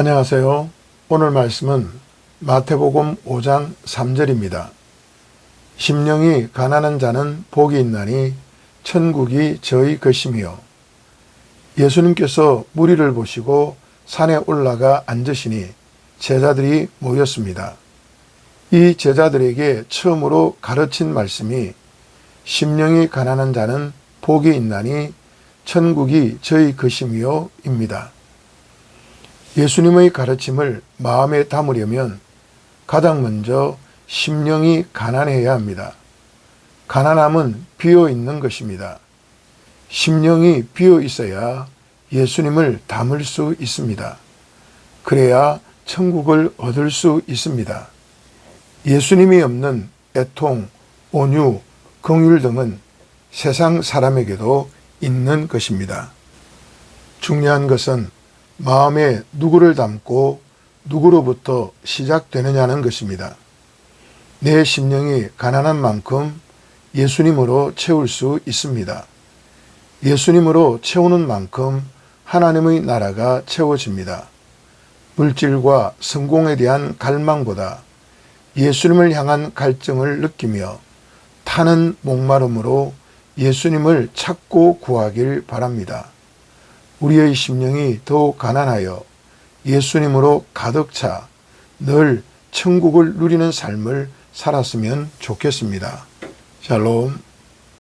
안녕하세요. 오늘 말씀은 마태복음 5장 3절입니다. 심령이 가난한 자는 복이 있나니 천국이 저희 것이며 예수님께서 무리를 보시고 산에 올라가 앉으시니 제자들이 모였습니다. 이 제자들에게 처음으로 가르친 말씀이 심령이 가난한 자는 복이 있나니 천국이 저희 것이며 입니다. 예수님의 가르침을 마음에 담으려면 가장 먼저 심령이 가난해야 합니다. 가난함은 비어 있는 것입니다. 심령이 비어 있어야 예수님을 담을 수 있습니다. 그래야 천국을 얻을 수 있습니다. 예수님이 없는 애통, 온유, 긍휼 등은 세상 사람에게도 있는 것입니다. 중요한 것은 마음에 누구를 담고 누구로부터 시작되느냐는 것입니다. 내 심령이 가난한 만큼 예수님으로 채울 수 있습니다. 예수님으로 채우는 만큼 하나님의 나라가 채워집니다. 물질과 성공에 대한 갈망보다 예수님을 향한 갈증을 느끼며 타는 목마름으로 예수님을 찾고 구하길 바랍니다. 우리의 심령이 더욱 가난하여 예수님으로 가득 차 늘 천국을 누리는 삶을 살았으면 좋겠습니다. 샬롬.